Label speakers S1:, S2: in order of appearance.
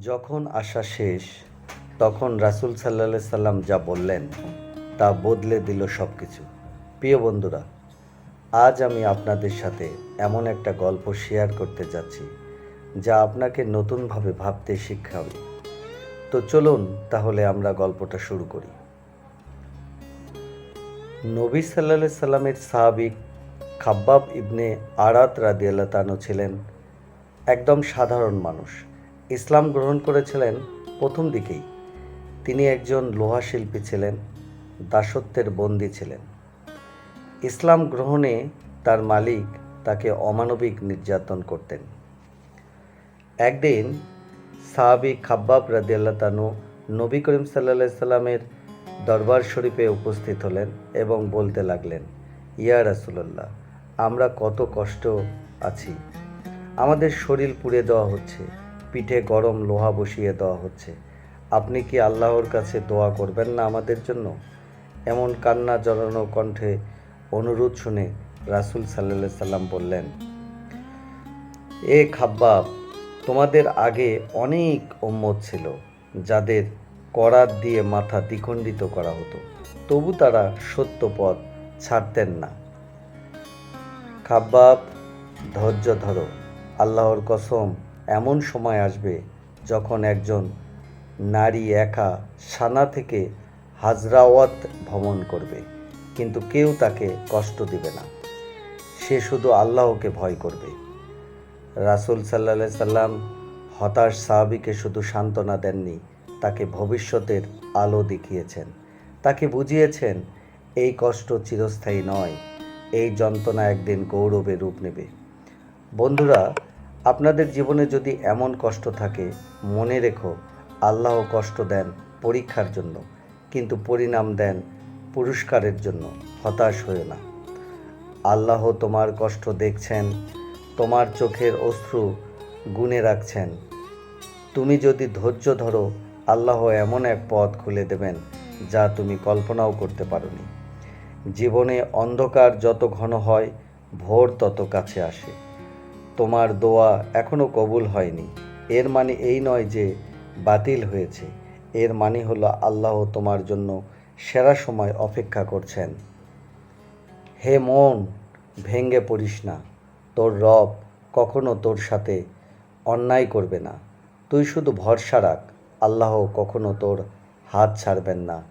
S1: যখন আসা শেষ, তখন রাসূল সাল্লাহ সাল্লাম যা বললেন, তা বদলে দিল সব কিছু প্রিয় বন্ধুরা, আজ আমি আপনাদের সাথে এমন একটা গল্প শেয়ার করতে যাচ্ছি, যা আপনাকে নতুনভাবে ভাবতে শিখাবে। তো চলুন তাহলে আমরা গল্পটা শুরু করি। নবী সাল্লাহ সাল্লামের সাহাবিক খাব্বাব ইবনে আরাত রাদিয়াল্লাহ তানু ছিলেন একদম সাধারণ মানুষ। ইসলাম গ্রহণ করেছিলেন প্রথম দিকেই। তিনি একজন লোহা শিল্পী ছিলেন, দাসত্বের বন্দী ছিলেন। ইসলাম গ্রহণে তার মালিক তাকে অমানবিক নির্যাতন করতেন। একদিন সাহাবি খাব্বাব রাদিয়াল্লাহ তানু নবী করিম সাল্লা সাল্লামের দরবার শরীফে উপস্থিত হলেন এবং বলতে লাগলেন, ইয়া রাসুলাল্লাহ, আমরা কত কষ্ট আছি। আমাদের শরীর পুড়ে দেওয়া হচ্ছে। পিঠে গরম লোহা বসিয়ে দেওয়া হচ্ছে। আপনি কি আল্লাহর কাছে দোয়া করবেন না আমাদের জন্য? এমন কান্না জড়ানো কণ্ঠে অনুরোধ শুনে রাসুল সাল্লাহ সাল্লাম বললেন, এ খাব্বাব, তোমাদের আগে অনেক উম্মত ছিল যাদের করাত দিয়ে মাথা দ্বিখণ্ডিত করা হতো। তবু তারা সত্য পথ ছাড়তেন না। খাব্বাব, ধৈর্য ধরো। আল্লাহর কসম এমন সময় আসবে যখন একজন নারী একা সানা থেকে হাজরাওয়াত ভ্রমণ করবে, কিন্তু কেউ তাকে কষ্ট দিবে না। সে শুধু আল্লাহকে ভয় করবে। রাসুল সাল্লা সাল্লাম হতাশ সাহাবিকে শুধু সান্ত্বনা দেননি, তাকে ভবিষ্যতের আলো দেখিয়েছেন। তাকে বুঝিয়েছেন, এই কষ্ট চিরস্থায়ী নয়, এই যন্ত্রণা একদিন গৌরবে রূপ নেবে। বন্ধুরা আপনাদের জীবনে যদি এমন কষ্ট থাকে, মনে রেখো, আল্লাহ কষ্ট দেন পরীক্ষার জন্য, কিন্তু পরিণাম দেন পুরস্কারের জন্য, হতাশ হয়ে না। আল্লাহ তোমার কষ্ট দেখছেন, তোমার চোখের অশ্রু গুনে রাখছেন। তুমি যদি ধৈর্য ধরো, আল্লাহ এমন এক পথ খুলে দেবেন, যা তুমি কল্পনাও করতে পারোনি। জীবনে অন্ধকার যত ঘন হয়, ভোর তত কাছে আসে। তোমার দোয়া এখনও কবুল হয়নি। এর মানে এই নয় যে বাতিল হয়েছে। এর মানে হলো আল্লাহ তোমার জন্য সেরা সময় অপেক্ষা করছেন। হে মন, ভেঙ্গে পড়িস না। তোর রব কখনো তোর সাথে অন্যায় করবে না। তুই শুধু ভরসা রাখ, আল্লাহ কখনো তোর হাত ছাড়বেন না।